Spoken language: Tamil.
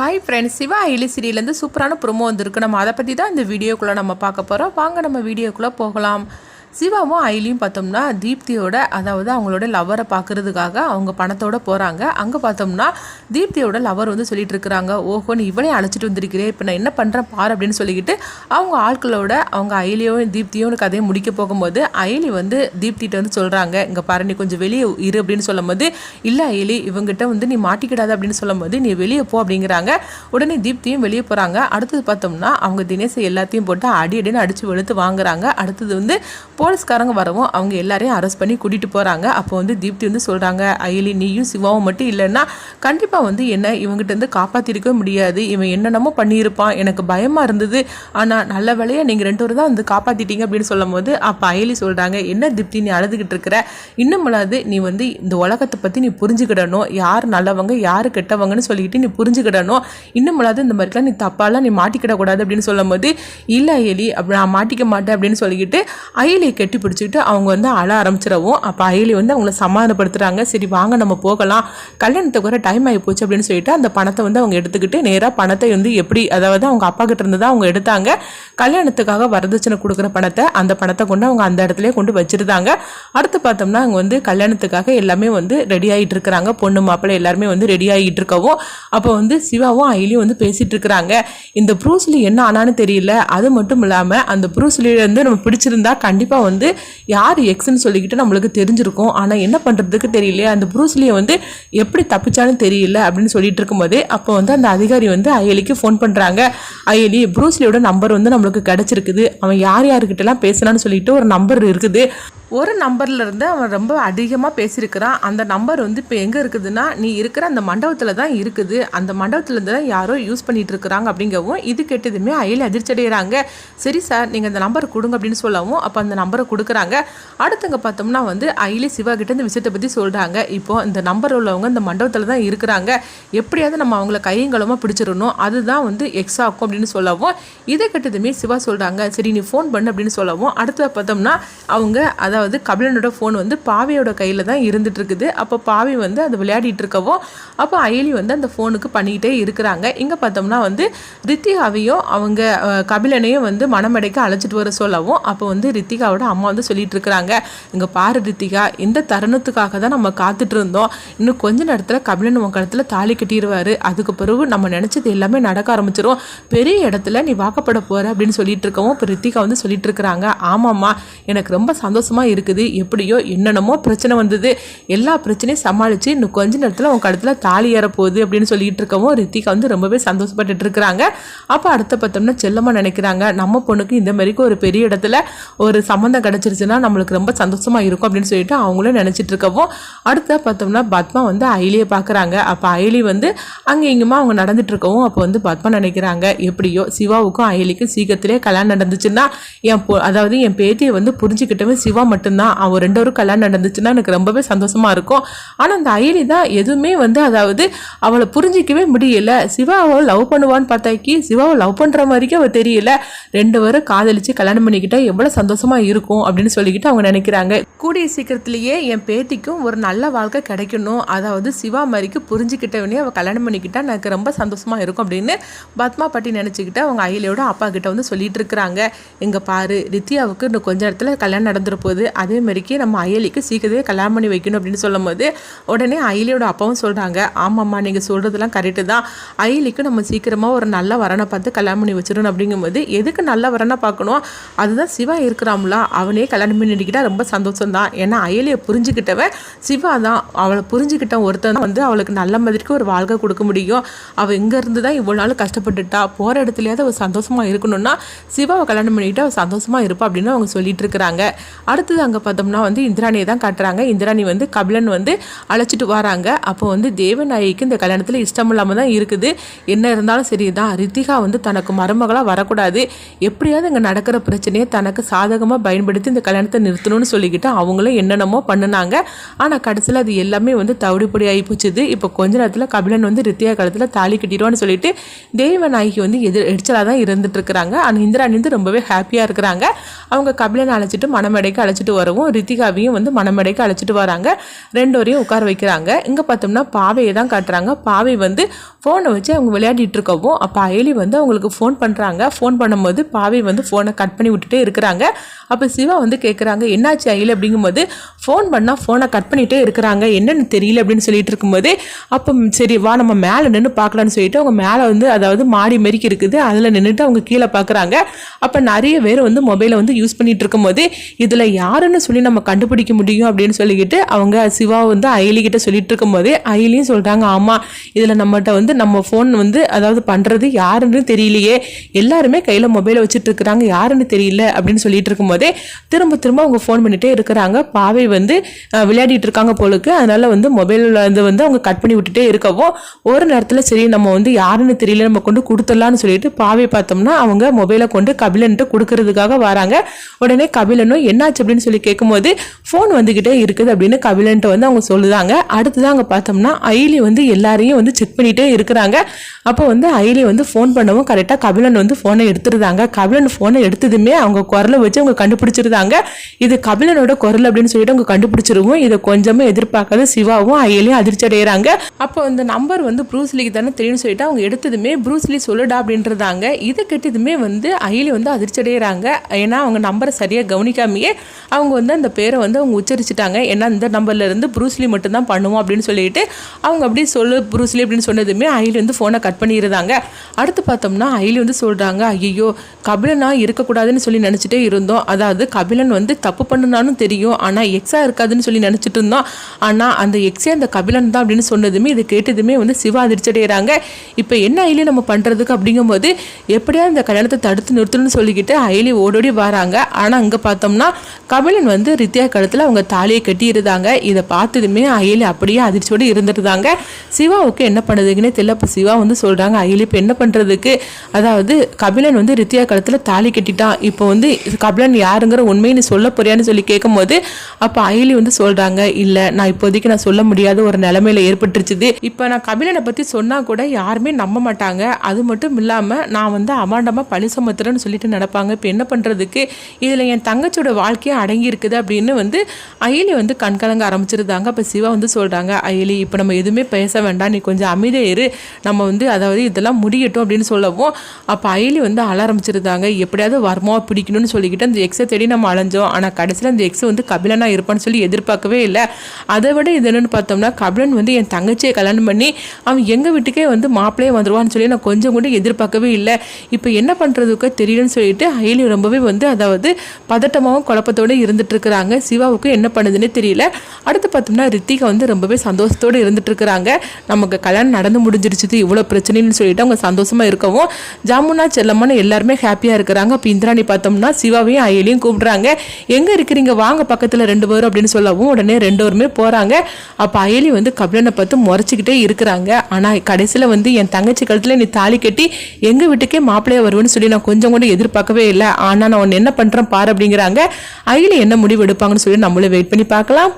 ஹாய் ஃப்ரெண்ட்ஸ் சிவா ஐலி சூப்பரான ப்ரோமோ வந்திருக்கு. நம்ம அதை பற்றி தான் இந்த வீடியோக்குள்ளே நம்ம பார்க்க போகிறோம் வாங்க நம்ம வீடியோக்குள்ளே போகலாம். சிவாவும் ஐலியும் பார்த்தோம்னா தீப்தியோட அதாவது அவங்களோட லவரை பார்க்குறதுக்காக அவங்க பணத்தோட போகிறாங்க அங்கே பார்த்தோம்னா தீப்தியோட லவர் வந்து சொல்லிட்டு இருக்கிறாங்க ஓஹோ நீ இவனே அழைச்சிட்டு வந்திருக்கிறேன் இப்போ நான் என்ன பண்ணுறேன் பாரு அப்படின்னு சொல்லிக்கிட்டு அவங்க ஆட்களோட அவங்க ஐலியும் தீப்தியும் கதையை முடிக்க போகும்போது ஐலி வந்து தீப்திட்ட வந்து சொல்கிறாங்க இங்கே பாரு நீ கொஞ்சம் வெளியே இரு அப்படின்னு சொல்லும்போது இல்லை ஐலி இவங்ககிட்ட வந்து நீ மாட்டிக்கிடாத அப்படின்னு சொல்லும்போது நீ வெளியே போ அப்படிங்கிறாங்க. உடனே தீப்தியும் வெளியே போகிறாங்க அடுத்தது பார்த்தோம்னா அவங்க தினேசை எல்லாத்தையும் போட்டு அடி அடின்னு அடித்து வெளுத்து வாங்குறாங்க. அடுத்தது வந்து போலீஸ்காரங்க வரவும் அவங்க எல்லாரையும் அரெஸ்ட் பண்ணி கூட்டிகிட்டு போகிறாங்க அப்போ வந்து தீப்தி வந்து சொல்கிறாங்க அயலி நீயும் சிவாவும் மட்டும் இல்லைன்னா கண்டிப்பாக வந்து என்ன இவங்ககிட்ட இருந்து காப்பாற்றிருக்கவே முடியாது. இவன் என்னென்னமோ பண்ணியிருப்பான். எனக்கு பயமாக இருந்தது. ஆனால் நல்ல வேலையாக நீங்கள் ரெண்டு பேரும் தான் வந்து காப்பாற்றிட்டீங்க அப்படின்னு சொல்லும் போது அப்போ அயலி சொல்கிறாங்க என்ன தீப்தி நீ அழுதுகிட்டு இருக்கிற? இன்னும் இல்லாது நீ வந்து இந்த உலகத்தை பற்றி நீ புரிஞ்சுக்கிடணும். யார் நல்லவங்க யார் கெட்டவங்கன்னு சொல்லிக்கிட்டு நீ புரிஞ்சுக்கிடணும். இன்னும் இல்லாது இந்த மாதிரிலாம் நீ தப்பாலாம் நீ மாட்டிக்கிடக்கூடாது அப்படின்னு சொல்லும்போது இல்லை அயலி அப்படி நான் மாட்டிக்க மாட்டேன் அப்படின்னு சொல்லிக்கிட்டு அயலி அயலியை கெட்டி பிடிச்சிக்கிட்டு அவங்க வந்து அழ ஆரம்பிச்சிடவும். அப்போ அயலி வந்து அவங்கள சமாதானப்படுத்துகிறாங்க சரி வாங்க நம்ம போகலாம். கல்யாணத்துக்கு வர டைம் ஆகி போச்சு அப்படின்னு சொல்லிட்டு அந்த பணத்தை வந்து அவங்க எடுத்துக்கிட்டு நேராக பணத்தை வந்து எப்படி அதாவது அவங்க அப்பா கிட்ட இருந்து தான் அவங்க எடுத்தாங்க. கல்யாணத்துக்காக வரதட்சணை கொடுக்குற பணத்தை அந்த பணத்தை கொண்டு அவங்க அந்த இடத்துலேயே கொண்டு வச்சுருந்தாங்க. அடுத்து பார்த்தோம்னா அவங்க வந்து கல்யாணத்துக்காக எல்லாமே வந்து ரெடி ஆகிட்டு இருக்கிறாங்க. பொண்ணு மாப்பிள்ளை எல்லாருமே வந்து ரெடி ஆகிட்டு இருக்கவும். அப்போ வந்து சிவாவும் அயிலியும் வந்து பேசிகிட்டு இருக்கிறாங்க. இந்த ப்ரூஸ்லி என்ன ஆனான்னு தெரியல. அது மட்டும் இல்லாமல் அந்த ப்ரூஸ்லியிலேருந்து வந்து நம்ம பிடிச்சிருந்தா கண்டிப்பாக வந்து யார் எக்ஸ்ன்னு சொல்லிக்கிட்டு நம்மளுக்கு தெரிஞ்சிருக்கும். ஆனால் என்ன பண்ணுறதுக்கு தெரியலையே. அந்த ப்ரூஸ்லியை வந்து எப்படி தப்பிச்சான்னு தெரியல அப்படின்னு சொல்லிட்டு இருக்கும்போது அப்போ வந்து அந்த அதிகாரி வந்து அயலிக்கு ஃபோன் பண்ணுறாங்க அயலி ப்ரூஸ்லியோட நம்பர் வந்து நம்மளுக்கு கிடச்சிருக்குது. அவன் யார் யாருக்கிட்டலாம் பேசலான்னு சொல்லிட்டு ஒரு நம்பர் இருக்குது. ஒரு நம்பர்லேருந்து அவன் ரொம்ப அதிகமாக பேசியிருக்கிறான். அந்த நம்பர் வந்து இப்போ எங்கே இருக்குதுன்னா நீ இருக்கிற அந்த மண்டபத்தில் தான் இருக்குது. அந்த மண்டபத்துலேருந்து தான் யாரோ யூஸ் பண்ணிட்டு இருக்கிறாங்க அப்படிங்கவும் இது கேட்டதுமே அயலி அதிர்ச்சி அடைகிறாங்க சரி சார் நீங்கள் அந்த நம்பர் கொடுங்க அப்படின்னு சொல்லவும் அப்போ அந்த நம்பரை கொடுக்குறாங்க. அடுத்தவங்க பார்த்தோம்னா வந்து அயலி சிவா கிட்ட இந்த விஷயத்தை பற்றி சொல்கிறாங்க இப்போ இந்த நம்பர் உள்ளவங்க இந்த மண்டபத்தில் தான் இருக்கிறாங்க. எப்படியாவது நம்ம அவங்கள கையங்களமாக பிடிச்சிடணும். அதுதான் வந்து எக்ஸ் ஆக்கும் அப்படின்னு சொல்லவும் இதை கேட்டதுமே சிவா சொல்கிறாங்க சரி நீ ஃபோன் பண்ணு அப்படின்னு சொல்லவும் அடுத்த பார்த்தோம்னா அவங்க அதை அதாவது கபிலனோட ஃபோன் வந்து பாவியோட கையில் தான் இருந்துட்டு இருக்குது அப்போ பாவி வந்து அதை விளையாடிட்டு இருக்கவும் அப்போ அயலி வந்து அந்த ஃபோனுக்கு பண்ணிக்கிட்டே இருக்கிறாங்க. இங்கே பார்த்தோம்னா வந்து ரித்திகாவையும் அவங்க கபிலனையும் வந்து மனமடைக்க அழைச்சிட்டு வர சொல்லவும் அப்போ வந்து ரித்திகாவோட அம்மா வந்து சொல்லிட்டு இருக்கிறாங்க. இங்கே பாரு ரித்திகா இந்த தருணத்துக்காக தான் நம்ம காத்துட்டு இருந்தோம். இன்னும் கொஞ்ச நேரத்தில் கபிலன் உன் கழுத்தில் தாலி கட்டிடுவார் அதுக்கு பிறகு நம்ம நினச்சது எல்லாமே நடக்க ஆரம்பிச்சிடும் பெரிய இடத்துல நீ வாக்கப்பட போகிற அப்படின்னு சொல்லிட்டு இருக்கவும் இப்போ ரித்திகா வந்து சொல்லிட்டு இருக்கிறாங்க. ஆமாம்மா எனக்கு ரொம்ப சந்தோஷமாக இருக்குது எப்படியோ என்னென்னமோ பிரச்சனை வந்தது. எல்லா பிரச்சனையும் சமாளித்து இன்னும் கொஞ்ச நேரத்தில் உங்கள் கழுத்தில் தாலி ஏற போகுது அப்படின்னு சொல்லிட்டு இருக்கவும் ரித்திகா வந்து ரொம்பவே சந்தோஷப்பட்டுட்டு இருக்கிறாங்க. அப்போ அடுத்த பார்த்தோம்னா செல்லமாக நினைக்கிறாங்க நம்ம பொண்ணுக்கு இந்த மாதிரிக்கு ஒரு பெரிய இடத்துல ஒரு சம்மந்தம் கிடச்சிருச்சுன்னா நம்மளுக்கு ரொம்ப சந்தோஷமா இருக்கும் அப்படின்னு சொல்லிட்டு அவங்களும் நினச்சிட்டு இருக்கவும் அடுத்த பார்த்தோம்னா பத்மா வந்து அயலியை பார்க்குறாங்க. அப்போ அயலி வந்து அங்கே இங்குமா அவங்க நடந்துட்டு இருக்கவும் அப்போ வந்து பத்மா நினைக்கிறாங்க எப்படியோ சிவாவுக்கும் அயலிக்கும் சீக்கிரத்திலே கல்யாணம் நடந்துச்சுன்னா என் அதாவது என் பேத்தியை வந்து புரிஞ்சுக்கிட்டவன் சிவா மட்டும் மட்டும்தான். அவன் ரெண்டு வரும் கல்யாணம் நடந்துச்சுன்னா எனக்கு ரொம்பவே சந்தோஷமா இருக்கும். ஆனால் அந்த அயலி தான் எதுவுமே வந்து அதாவது அவளை புரிஞ்சிக்கவே முடியல. சிவாவை லவ் பண்ணுவான்னு பார்த்தாக்கி சிவாவை லவ் பண்ணுற மாதிரிக்கே அவள் தெரியல. ரெண்டு பேரும் காதலிச்சு கல்யாணம் பண்ணிக்கிட்டா எவ்வளோ சந்தோஷமா இருக்கும் அப்படின்னு சொல்லிக்கிட்டு அவங்க நினைக்கிறாங்க. கூடிய சீக்கிரத்திலேயே என் பேத்திக்கும் ஒரு நல்ல வாழ்க்கை கிடைக்கணும். அதாவது சிவா மாதிரிக்கு புரிஞ்சுக்கிட்டவனே அவள் கல்யாணம் பண்ணிக்கிட்டா எனக்கு ரொம்ப சந்தோஷமா இருக்கும் அப்படின்னு பத்மா பாட்டி நினச்சிக்கிட்டு அவங்க அயலியோட அப்பா கிட்ட வந்து சொல்லிட்டு இருக்கிறாங்க. இங்கே பாரு ரித்தியாவுக்கு இன்னும் கொஞ்ச இடத்துல கல்யாணம் நடந்துற அதே மாதிரிக்கு நம்ம அயலிக்கு சீக்கிரமே கல்யாணம் பண்ணி வைக்கணும் அப்படின்னு சொல்லும் போது உடனே அயலியோட அப்பாவும் சொல்கிறாங்க ஆமாம்மா நீங்கள் சொல்கிறதுலாம் கரெக்டு தான். அயலிக்கு நம்ம சீக்கிரமாக ஒரு நல்ல வரனை பார்த்து கல்யாணம் பண்ணி வச்சிடணும். அப்படிங்கும்போது எதுக்கு நல்ல வரனை பார்க்கணும்? அதுதான் சிவா இருக்கிறாம்ல. அவனே கல்யாணம் பண்ணிக்கிட்டா ரொம்ப சந்தோஷம் தான். ஏன்னா அயலியை புரிஞ்சுக்கிட்டவன் சிவா தான். அவளை புரிஞ்சுக்கிட்ட ஒருத்தன் வந்து அவளுக்கு நல்ல மாதிரிக்கு ஒரு வாழ்க்கை கொடுக்க முடியும். அவள் இங்கேருந்து தான் இவ்வளோ நாள் கஷ்டப்பட்டுட்டா. போகிற இடத்துலையாவது அவள் சந்தோஷமாக இருக்கணும்னா சிவாவை கல்யாணம் பண்ணிக்கிட்டு அவள் சந்தோஷமாக இருப்பா அப்படின்னு அவங்க சொல்லிட்டு இருக்கிறாங்க. அடுத்தது அங்கே பார்த்தோம்னா வந்து இந்திராணியை தான் காட்டுறாங்க. இந்திராணி வந்து கபிலன் வந்து அழைச்சிட்டு வராங்க. அப்போ வந்து தேவநாயகிக்கு இந்த கல்யாணத்தில் இஷ்டம் இல்லாமல் தான் இருக்குது. என்ன இருந்தாலும் சரி தான் ரித்திகா வந்து தனக்கு மருமகளாக வரக்கூடாது. எப்படியாவது இங்கே நடக்கிற பிரச்சனையை தனக்கு சாதகமாக பயன்படுத்தி இந்த கல்யாணத்தை நிறுத்தணும்னு சொல்லிக்கிட்டு அவங்களும் என்னென்னமோ பண்ணினாங்க. ஆனால் கடைசியில் அது எல்லாமே வந்து தவிடுபடி ஆகி போச்சுது. இப்போ கொஞ்ச நேரத்தில் கபிலன் வந்து ரித்தியா காலத்தில் தாலி கட்டிடுவான்னு சொல்லிட்டு தேவநாயகி வந்து எதிர் எரிச்சலாக தான் இருந்துட்டு இருக்கிறாங்க. ஆனால் இந்திராணி வந்து ரொம்பவே ஹாப்பியாக இருக்கிறாங்க. அவங்க கபிலன் அழைச்சிட்டு மணமேடைக்கு அழைச்சிட்டு அழைச்சிட்டு வரவும் ரித்திகாவையும் வந்து மணமடைக்கு அழைச்சிட்டு வராங்க. ரெண்டோரையும் உட்கார வைக்கிறாங்க. இங்கே பார்த்தோம்னா பாவையை தான் காட்டுறாங்க. பாவை வந்து ஃபோனை வச்சு அவங்க விளையாடிட்டு இருக்கவும் அப்போ அயலி வந்து அவங்களுக்கு ஃபோன் பண்ணுறாங்க ஃபோன் பண்ணும்போது பாவை வந்து ஃபோனை கட் பண்ணி விட்டுட்டே இருக்கிறாங்க. அப்போ சிவா வந்து கேட்குறாங்க என்னாச்சு அயலி? அப்படிங்கும்போது ஃபோன் பண்ணால் ஃபோனை கட் பண்ணிகிட்டே இருக்கிறாங்க. என்னென்னு தெரியல அப்படின்னு சொல்லிட்டு இருக்கும்போது அப்போ சரி வா நம்ம மேலே நின்று பார்க்கலான்னு சொல்லிட்டு அவங்க மேலே வந்து அதாவது மாடி மெரிக்கி இருக்குது. அதில் நின்றுட்டு அவங்க கீழே பார்க்குறாங்க. அப்போ நிறைய பேர் வந்து மொபைலை வந்து யூஸ் பண்ணிகிட்டு இருக்கும்போது இதில் யாருன்னு சொல்லி நம்ம கண்டுபிடிக்க முடியும் அப்படின்னு சொல்லிக்கிட்டு அவங்க சிவா வந்து அயலி கிட்ட சொல்லிட்டு இருக்கும்போதே அயலியும் சொல்கிறாங்க ஆமாம் இதில் நம்மகிட்ட வந்து நம்ம ஃபோன் வந்து அதாவது பண்ணுறது யாருன்னு தெரியலையே. எல்லாருமே கையில் மொபைலை வச்சுட்டு இருக்கிறாங்க. யாருன்னு தெரியல. அப்படின்னு சொல்லிட்டு இருக்கும்போதே திரும்ப திரும்ப அவங்க ஃபோன் பண்ணிகிட்டே இருக்கிறாங்க. பாவை வந்து விளையாடிட்டு இருக்காங்க போலுக்கு. அதனால் வந்து மொபைலில் வந்து வந்து அவங்க கட் பண்ணி விட்டுட்டே இருக்கவும் ஒரு நேரத்தில் சரி நம்ம வந்து யாருன்னு தெரியல நம்ம கொண்டு கொடுத்துடலான்னு சொல்லிட்டு பாவை பார்த்தோம்னா அவங்க மொபைலை கொண்டு கபிலன்ட்டு கொடுக்கறதுக்காக வராங்க. உடனே கபிலனும் என்னாச்சு? அப்படின்னு அப்படின்னு சொல்லி கேட்கும்போது ஃபோன் வந்துக்கிட்டே இருக்குது அப்படின்னு கபிலன்ட்டு வந்து அவங்க சொல்லுதாங்க அடுத்ததான் அங்கே பார்த்தோம்னா ஐலி வந்து எல்லாரையும் வந்து செக் பண்ணிகிட்டே இருக்கிறாங்க. அப்போ வந்து ஐலி வந்து ஃபோன் பண்ணவும் கரெக்டாக கபிலன் வந்து ஃபோனை எடுத்துருந்தாங்க கபிலன் ஃபோனை எடுத்ததுமே அவங்க குரலை வச்சு அவங்க கண்டுபிடிச்சிருந்தாங்க இது கபிலனோட குரல் அப்படின்னு சொல்லிட்டு அவங்க கண்டுபிடிச்சிருவோம். இதை கொஞ்சமும் எதிர்பார்க்காத சிவாவும் அயலியும் அதிர்ச்சி அடைகிறாங்க. அப்போ இந்த நம்பர் வந்து ப்ரூஸ்லிக்கு தானே தெரியும்னு சொல்லிட்டு அவங்க எடுத்ததுமே ப்ரூஸ்லி சொல்லுடா அப்படின்றதாங்க இதை கெட்டதுமே வந்து அயலி வந்து அதிர்ச்சி அடைகிறாங்க. ஏன்னா அவங்க நம்பரை சரியாக கவனிக்காமையே அவங்க வந்து அந்த பேரை வந்து அவங்க உச்சரிச்சிட்டாங்க. ஏன்னா இந்த நம்பர்ல இருந்து ப்ரூஸ்லி மட்டும்தான் பண்ணுவோம் அப்படின்னு சொல்லிட்டு அவங்க அப்படியே சொல்லு ப்ரூஸ்லி அப்படின்னு சொன்னதுமே ஐலி வந்து ஃபோனை கட் பண்ணியிருந்தாங்க அடுத்து பார்த்தோம்னா அயலி வந்து சொல்கிறாங்க ஐயோ கபிலனா இருக்கக்கூடாதுன்னு சொல்லி நினச்சிட்டே இருந்தோம். அதாவது கபிலன் வந்து தப்பு பண்ணுனாலும் தெரியும். ஆனால் எக்ஸா இருக்காதுன்னு சொல்லி நினச்சிட்டு இருந்தோம். ஆனால் அந்த எக்ஸே அந்த கபிலன் தான் அப்படின்னு சொன்னதுமே இதை கேட்டதுமே வந்து சிவா அதிர்ச்சடைகிறாங்க இப்போ என்ன அயலி நம்ம பண்ணுறதுக்கு அப்படிங்கும்போது எப்படியா இந்த கல்யாணத்தை தடுத்து நிறுத்தணும்னு சொல்லிக்கிட்டு அயலி ஓடோடி வராங்க. ஆனால் அங்கே பார்த்தோம்னா கபிலன் வந்து ரித்யா கழுத்தில் அவங்க தாலியை கட்டியிருந்தாங்க. இதை பார்த்ததுமே அயலி அப்படியே அதிர்ச்சியோடு இருந்துருந்தாங்க. சிவாவுக்கு என்ன பண்ணுதுங்கன்னே தெரியல. இப்போ சிவா வந்து சொல்கிறாங்க அயலி இப்போ என்ன பண்ணுறதுக்கு அதாவது கபிலன் வந்து ரித்யா கழுத்தில் தாலி கட்டிட்டான். இப்போ வந்து கபிலன் யாருங்கிற உண்மையை நீ சொல்ல போறியான்னு சொல்லி கேட்கும்போது அப்போ அயலி வந்து சொல்கிறாங்க இல்லை நான் இப்போதைக்கு நான் சொல்ல முடியாத ஒரு நிலைமையில ஏற்பட்டுருச்சுது. இப்போ நான் கபிலனை பற்றி சொன்னால் கூட யாருமே நம்ப மாட்டாங்க. அது மட்டும் இல்லாமல் நான் வந்து அமாண்டமாக பழி சுமத்துறேன்னு சொல்லிட்டு நடப்பாங்க இப்போ என்ன பண்ணுறதுக்கு இதில் என் தங்கச்சியோட வாழ்க்கையை அடங்கியிருக்குது அப்படின்னு வந்து அயலி வந்து கண்கலங்க ஆரம்பிச்சிருந்தாங்க. அப்போ சிவா வந்து சொல்கிறாங்க அயலி இப்போ நம்ம எதுவுமே பேச வேண்டாம். நீ கொஞ்சம் அமைதியா இரு. நம்ம வந்து அதாவது இதெல்லாம் முடியட்டும் அப்படின்னு சொல்லவும் அப்போ அயலி வந்து அழ ஆரம்பிச்சிருந்தாங்க. எப்படியாவது வர்மாவை பிடிக்கணும்னு சொல்லிக்கிட்டு அந்த எக்ஸை தேடி நம்ம அலைஞ்சோம். ஆனால் கடைசியில் அந்த எக்ஸை வந்து கபிலனா இருப்பான்னு சொல்லி எதிர்பார்க்கவே இல்லை. அதை விட இது என்னென்னு பார்த்தோம்னா கபிலன் வந்து என் தங்கச்சியை கல்யாணம் பண்ணி அவன் எங்கள் வீட்டுக்கே வந்து மாப்பிள்ளையே வந்துடுவான்னு சொல்லி நான் கொஞ்சம் கூட எதிர்பார்க்கவே இல்லை. இப்போ என்ன பண்ணுறதுக்கு தெரியலன்னு சொல்லிட்டு அயலி ரொம்பவே வந்து அதாவது பதட்டமாகவும் குழப்பத்தோடு இருந்துட்டு இருக்கிறாங்க சிவாவுக்கு என்ன பண்ணுதுன்னு தெரியல. அடுத்து பார்த்தோம்னா ரித்திகா வந்து ரொம்பவே சந்தோஷத்தோடு இருந்துட்டு இருக்கிறாங்க நமக்கு கல்யாணம் நடந்து முடிஞ்சிருச்சு இவ்வளோ பிரச்சனைன்னு சொல்லிட்டு அவங்க சந்தோஷமா இருக்கவும் ஜாமுனா செல்லம்மான்னு எல்லாருமே ஹாப்பியாக இருக்கிறாங்க. அப்போ இந்திராணி பார்த்தோம்னா சிவாவையும் அயலையும் கூப்பிடுறாங்க. எங்கே இருக்கிறீங்க? வாங்க பக்கத்தில் ரெண்டு பேரும் அப்படின்னு சொல்லவும் உடனே ரெண்டு பேருமே போகிறாங்க அப்போ அயலி வந்து கபிலனை பார்த்து முறைச்சிக்கிட்டே இருக்கிறாங்க. ஆனால் கடைசியில் வந்து என் தங்கச்சி கழுத்தில் நீ தாலி கட்டி எங்கள் வீட்டுக்கே மாப்பிள்ளையா வருவேன்னு சொல்லி நான் கொஞ்சம் கூட எதிர்பார்க்கவே இல்லை. ஆனால் நான் உன்னை என்ன பண்ணுறேன் பாரு அப்படிங்கிறாங்க. அயலி என்ன முடிவு எடுப்பாங்கன்னு சொல்லி நம்மளே வெயிட் பண்ணி பார்க்கலாம்.